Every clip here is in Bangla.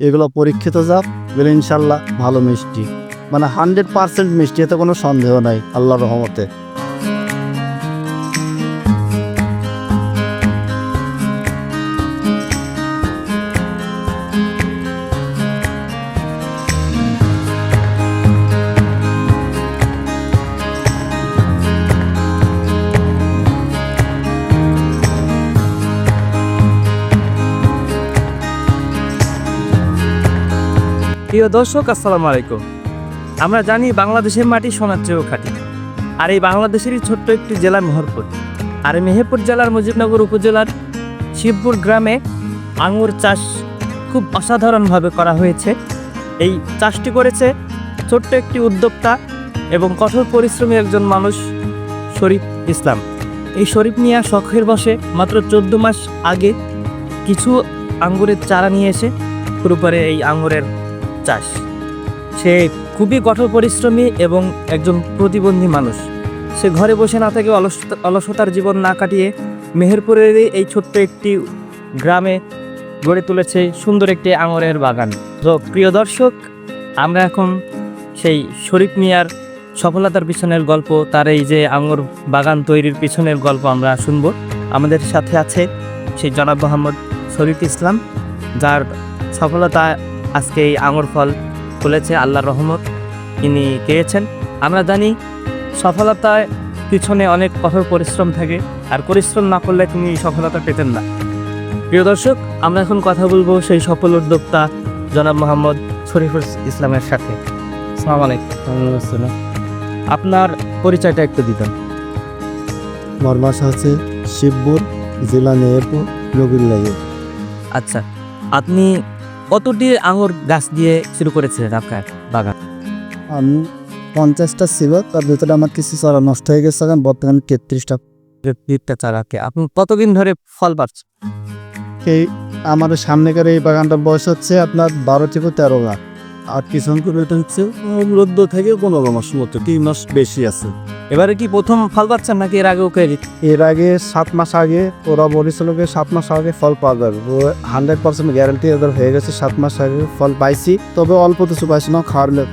এগুলো পরীক্ষিত জাত এগুলো ইনশাল্লাহ ভালো মিষ্টি। মানে হান্ড্রেড পার্সেন্ট মিষ্টি, এতে কোনো সন্দেহ নাই আল্লাহ রহমতে। প্রিয় দর্শক, আসসালামু আলাইকুম। আমরা জানি বাংলাদেশের মাটি সোনার চেয়েও খাঁটি। আর এই বাংলাদেশেরই ছোট্ট একটি জেলা মেহেরপুর। আর মেহেরপুর জেলার মুজিবনগর উপজেলার শিবপুর গ্রামে আঙুর চাষ খুব অসাধারণভাবে করা হয়েছে। এই চাষটি করেছে ছোট্ট একটি উদ্যোক্তা এবং কঠোর পরিশ্রমী একজন মানুষ, শরীফ ইসলাম। এই শরীফ মিয়া শখের বসে মাত্র চোদ্দ মাস আগে কিছু আঙ্গুরের চারা নিয়ে এসে শুরু এই আঙ্গুরের চাষ। সে খুবই কঠোর পরিশ্রমী এবং একজন প্রতিবন্ধী মানুষ। সে ঘরে বসে না থেকে অলসতা অলসতার জীবন না কাটিয়ে মেহেরপুরের এই ছোট্ট একটি গ্রামে গড়ে তুলেছে সুন্দর একটি আঙুরের বাগান। তো প্রিয় দর্শক, আমরা এখন সেই শরীফ মিয়ার সফলতার পিছনের গল্প, তার এই যে আঙুর বাগান তৈরির পিছনের গল্প আমরা শুনব। আমাদের সাথে আছে সেই জনাব মোহাম্মদ শরীফ ইসলাম, যার সফলতা আজকে এই আঙুর ফল খুলেছে আল্লাহর রহমত তিনি পেয়েছেন আমরা জানি সফলতায় পিছনে অনেক কঠোর পরিশ্রম থাকে আর পরিশ্রম না করলে তিনি সফলতা পেতেন না। প্রিয় দর্শক আমরা এখন কথা বলব সেই সফল উদ্যোক্তা জনাব মোহাম্মদ শরীফুল ইসলামের সাথে। সালাম আলাইকুম। আপনার পরিচয়টা একটু দিতেন। আমার বাসা হচ্ছে শিবপুর জেলা মেহেরপুর নবীল্লাহি আচ্ছা আপনি কতটি আঙুর গাছ দিয়ে শুরু করেছিলেন আপনার বাগান? আমি পঞ্চাশটা ছিল তার ভিতরে আমার কিছু চারা নষ্ট হয়ে গেছে এখন বর্তমানে তেত্রিশটা। তেত্রিশটা চারাকে আপনি কতদিন ধরে ফল পাচ্ছেন এই আমার সামনেকার এই বাগানটার বয়স হচ্ছে আপনার বারো থেকে তেরো মাস আর কিষান এটা হচ্ছে চোদ্দ থেকে পনেরো মাস মতো তিন মাস বেশি আছে। এবারে কি প্রথম ফল পাচ্ছেন নাকি এর আগেও ক্রেডিট এর আগে সাত মাস আগে ওরা বলেছিল যে সাত মাস আগে ফল পাওয়া যাবে। ও হান্ড্রেড পার্সেন্ট গ্যারান্টি ওদের হয়ে গেছে সাত মাস আগে ফল পাইছি। তবে অল্প কিছু পাইছি না খাওয়ালে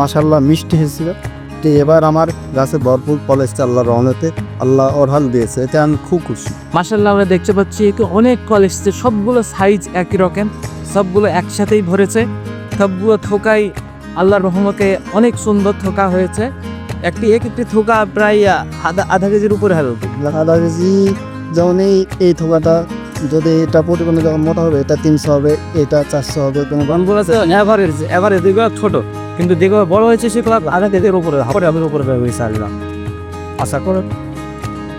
মাসাল্লাহ মিষ্টি হয়েছিল। তো এবার আমার গাছে ভরপুর ফল এসছে আল্লাহ রহমতে আল্লাহ অরহাল দিয়েছে এতে আমি খুব খুশি। মাসাল্লাহ আমরা দেখতে পাচ্ছি একে অনেক কল এসছে সবগুলো সাইজ একই রকম সবগুলো একসাথেই ভরেছে। সবগুলো থোকাই আল্লাহর রহমতে অনেক সুন্দর থোকা হয়েছে। একটি এক একটি থোকা প্রায় আধা আধা কেজির উপরে হবে। আধা কেজি যেমন এই এই থোকাটা যদি এটা প্রতিবন্ধী যখন মোটা হবে এটা তিনশো হবে এটা চারশো হবে কোনো অ্যাভারেজ অ্যাভারেজ এগুলো ছোট কিন্তু যেগুলো বড় হয়েছে সেগুলো আধা কেজির উপরে হাফের হাফের উপরে হয়েছে আল্লাহ। আশা করো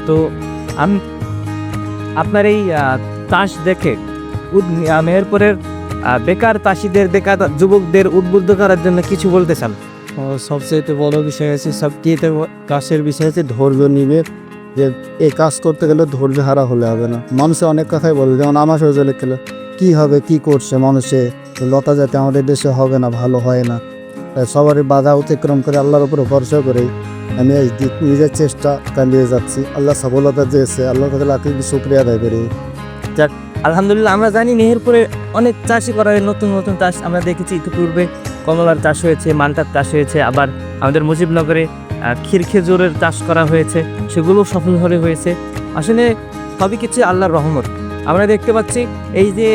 তো আমি আপনার এই চাষ দেখে মেহেরপুরের বেকার চাষিদের, বেকার যুবকদের উদ্বুদ্ধ করার জন্য কিছু বলতে চান? সবচেয়ে বড় বিষয় আছে সবচেয়ে কাজের বিষয় আছে ধৈর্য নিবে, যে এই কাজ করতে গেলে ধৈর্য হারা হলে হবে না। মানুষে অনেক কথাই বলে, যেমন আমার সজলে খেলে, কি হবে, কি করছে মানুষে? লতা যাতে আমাদের দেশে হবে না, ভালো হয় না। তাই সবারই বাধা অতিক্রম করে আল্লাহর উপরে ভরসা করে আমি এই নিজের চেষ্টা চালিয়ে যাচ্ছি। আল্লাহ সফলতা দিয়েছে আল্লাহ তাদের লাখি শুক্রিয়া আদায় করি। আলহামদুলিল্লাহ আমরা জানি মেহেরপুরে অনেক চাষই করা হয় নতুন নতুন চাষ আমরা দেখেছি। ইতিপূর্বে কমলার চাষ হয়েছে মালটার চাষ হয়েছে আবার আমাদের মুজিবনগরে আহ, ক্ষীর খেজুরের চাষ করা হয়েছে সেগুলো সফল হলে হয়েছে। আসলে সবই কিছু আল্লাহর রহমত। আমরা দেখতে পাচ্ছি এই যে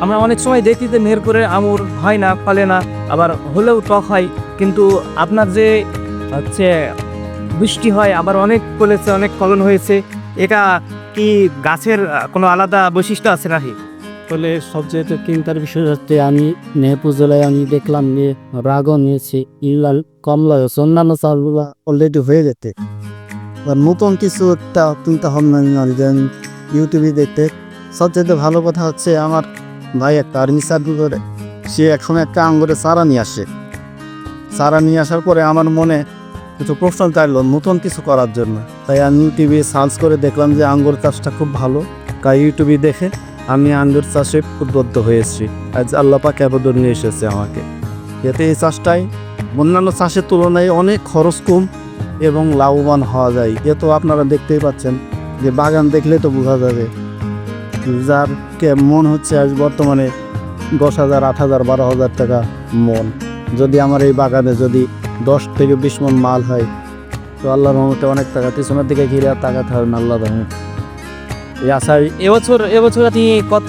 আমরা অনেক সময় দেখি যে মেহেরপুরে আমুর হয় না ফলে না আবার হলেও টক হয় কিন্তু আপনার যে হচ্ছে বৃষ্টি হয় আবার অনেক ফলেছে অনেক ফলন হয়েছে এটা কি গাছের কোনো আলাদা বৈশিষ্ট্য আছে নাকি? ফলে সবচেয়ে চিন্তার বিষয় হচ্ছে আমি মেহপুর জেলায় আমি দেখলাম যে রাগও নিয়েছি ইলাল কমলা অন্যান্য চালগুলো অলরেডি হয়ে যেতে নতুন কিছু একটা চিন্তা ভাবনা নিয়ে যেন ইউটিউবে দেখতে, সবচেয়ে ভালো কথা হচ্ছে আমার ভাই একটা আর্মি চাকরি করে, সে একসময় একটা আঙ্গুরের চারা নিয়ে আসে। চারা নিয়ে আসার পরে আমার মনে কিছু প্রশ্ন চাইলো নতুন কিছু করার জন্য। তাই আমি ইউটিউবে সার্চ করে দেখলাম যে আঙ্গুর চাষটা খুব ভালো। তাই ইউটিউবে দেখে আমি আঙ্গুর চাষে উদ্বুদ্ধ হয়েছি। আজ আল্লাহ পাক আবেদন নিয়ে এসেছে আমাকে। এতে এই চাষটাই অন্যান্য চাষের তুলনায় অনেক খরচ কম এবং লাভবান হওয়া যায়। এ তো আপনারা দেখতেই পাচ্ছেন যে বাগান দেখলে তো বোঝা যাবে যার কে মন হচ্ছে আজ বর্তমানে দশ হাজার, আট হাজার, বারো হাজার টাকা মন। যদি আমার এই বাগানে যদি দশ থেকে বিশ মন মাল হয়। তো আল্লাহ রহমতে অনেক টাকা। পিছনের দিকে ঘিরে তাকাতে হবে না আল্লাহ রহমত। এই আশা এবছর এবছর আপনি কত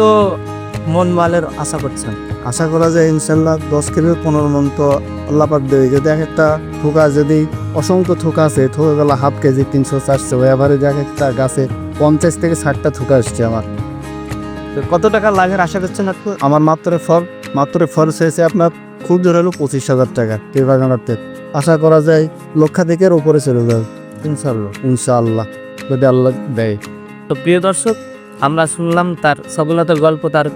মন মালের আশা করছেন? আশা করা যায় ইনশাল্লাহ দশ কেজি পনেরো মন তো আল্লাহ পাক দেবে। যদি এক একটা থোকা যদি অসংখ্য থোকা আছে থোকা থোকাগুলো হাফ কেজি তিনশো চারশো এভারেজ এক একটা গাছে পঞ্চাশ থেকে ষাটটা থোকা আসছে আমার। তো কত টাকা লাভের আশা করছেন আপনি? আমার মাত্র ফল মাত্র ফল হয়েছে আপনার খুব জোর হলো পঁচিশ হাজার টাকা এই বাগানাতে আশা করা যায় লক্ষাধিকের উপরে চলে যাবে। ইনশাল্লাহ ইনশাআল্লাহ যদি আল্লাহ দেয়। তো প্রিয় দর্শক আমরা শুনলাম তার সফলতার গল্প তার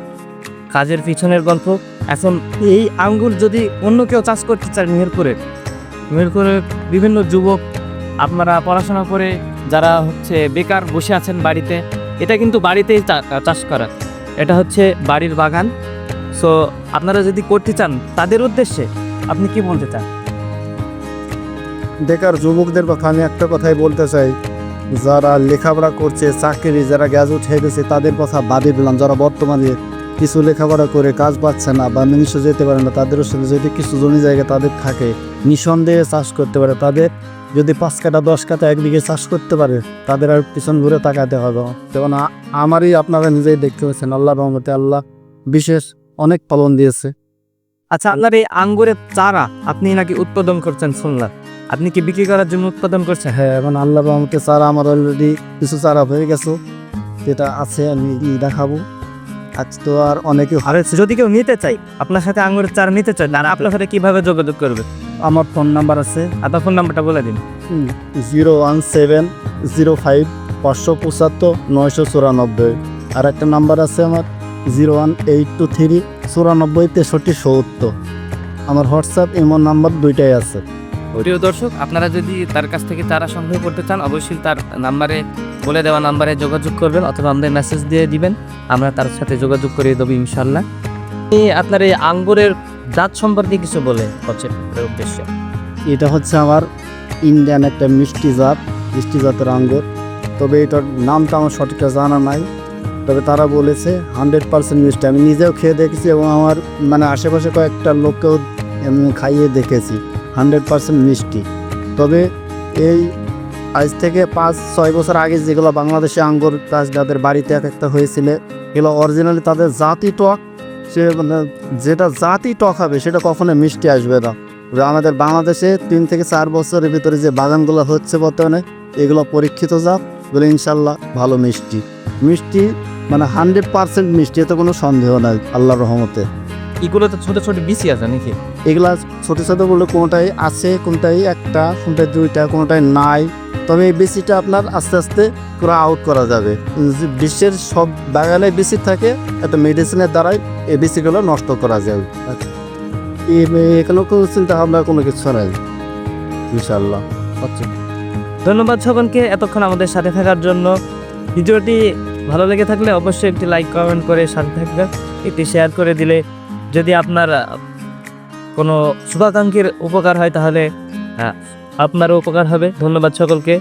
কাজের পিছনের গল্প। এখন এই আঙ্গুর যদি অন্য কেউ চাষ করতে চায় মেহেরপুরে মেহেরপুরে বিভিন্ন যুবক আপনারা পড়াশোনা করে যারা হচ্ছে বেকার বসে আছেন বাড়িতে এটা কিন্তু বাড়িতেই চাষ করা। এটা হচ্ছে বাড়ির বাগান। সো আপনারা যদি করতে চান, তাদের উদ্দেশ্যে আপনি কি বলতে চান? বেকার যুবকদের কথা আমি একটা কথাই বলতে চাই। যারা লেখাপড়া করছে, চাকরি, যারা গ্যাজুট হয়ে গেছে, তাদের কথা বাদে দিলাম। যারা বর্তমানে কিছু লেখাপড়া করে কাজ পাচ্ছে না বা মিনিশে যেতে পারে না তাদের সাথে যদি কিছু জমি জায়গা তাদের থাকে, নিঃসন্দেহে চাষ করতে পারে। তাদের যদি পাঁচ কাটা দশ কাটা একদিকে চাষ করতে পারে, তাদের আর পিছন ঘুরে তাকাতে হবে। যেমন আমারই আপনারা নিজেই দেখতে পাচ্ছেন আল্লাহ রহমতে আল্লাহ বিশেষ অনেক ফলন দিয়েছে। আচ্ছা আপনার এই আঙ্গুরের চারা আপনি নাকি উৎপাদন করছেন শুনলাম। আপনি কি বিক্রি করার জন্য উৎপাদন করছেন? হ্যাঁ এখন আল্লাহ রহমতে চারা আমার অলরেডি কিছু চারা হয়ে গেছে যেটা আছে আমি দেখাবো। আজ তো আর অনেকে আর যদি কেউ নিতে চাই আপনার সাথে আঙ্গুরের চারা নিতে চাই আর আপনার সাথে কীভাবে যোগাযোগ করবে? আমার ফোন নাম্বার আছে। আপনার ফোন নাম্বারটা বলে দিন। Zero one seven zero five পাঁচশো পঁচাত্তর নয়শো চুরানব্বই। আর একটা নাম্বার আছে আমার। Zero one eight two three চুরানব্বই তেষট্টি সত্তর। আমার হোয়াটসঅ্যাপ এমন নাম্বার দুইটাই আছে। প্রিয় দর্শক আপনারা যদি তার কাছ থেকে তারা সংগ্রহ করতে চান অবশ্যই তার নাম্বারে বলে দেওয়া নাম্বারে যোগাযোগ করবেন অথবা আমাদের মেসেজ দিয়ে দিবেন। আমরা তার সাথে যোগাযোগ করিয়ে দেবো ইনশাল্লাহ আপনার এই আঙ্গুরের জাত সম্পর্কে কিছু বলে হচ্ছে উদ্দেশ্যে। এটা হচ্ছে আমার ইন্ডিয়ান একটা মিষ্টি জাত মিষ্টি জাতের আঙ্গুর। তবে এটার নামটা আমার সঠিকটা জানা নাই। তবে তারা বলেছে, হান্ড্রেড পার্সেন্ট মিষ্টি। আমি নিজেও খেয়ে দেখেছি এবং আমার মানে আশেপাশে কয়েকটা লোককেও খাইয়ে দেখেছি, হান্ড্রেড পার্সেন্ট মিষ্টি। তবে এই আজ থেকে পাঁচ, ছয় বছর আগে যেগুলো বাংলাদেশে আঙ্গুর গাছ যাদের বাড়িতে এক একটা হয়েছিল, এগুলো অরিজিনালি তাদের জাতি টক, সে মানে যেটা জাতি টক হবে সেটা কখনো মিষ্টি আসবে না। আমাদের বাংলাদেশে তিন থেকে চার বছরের ভিতরে যে বাগানগুলো হচ্ছে বর্তমানে, এগুলো পরীক্ষিত জাত, বলে ইনশাল্লাহ ভালো মিষ্টি। মিষ্টি মানে হান্ড্রেড পার্সেন্ট মিষ্টি এতে কোনো সন্দেহ নাই আল্লাহর রহমতে। এগুলো তো ছোট ছোট বিসি আছে নাকি? এগুলা ছোট ছোট বলে কোনোটাই আছে কোনটাই একটা কোনটাই দুইটা কোনোটাই নাই। তবে এই বিসিটা আপনার আস্তে আস্তে পুরো আউট করা যাবে। বিশ্বের সব বাগানে বিসি থাকে এত মেডিসিনের দ্বারাই এই বিসিগুলো নষ্ট করা যাবে। এ- এখানেও কোনো চিন্তা ভাবনা কোনো কিছু নাই ইনশাল্লাহ আচ্ছা। ধন্যবাদ সকলকে এতক্ষণ আমাদের সাথে থাকার জন্য। ভিডিওটি ভালো লেগে থাকলে অবশ্যই একটি লাইক কমেন্ট করে সাথে থাকবেন। একটি শেয়ার করে দিলে যদি আপনার কোনো শুভাকাঙ্ক্ষীর উপকার হয় তাহলে আপনারও উপকার হবে। ধন্যবাদ সকলকে।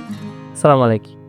সালাম আলাইকুম।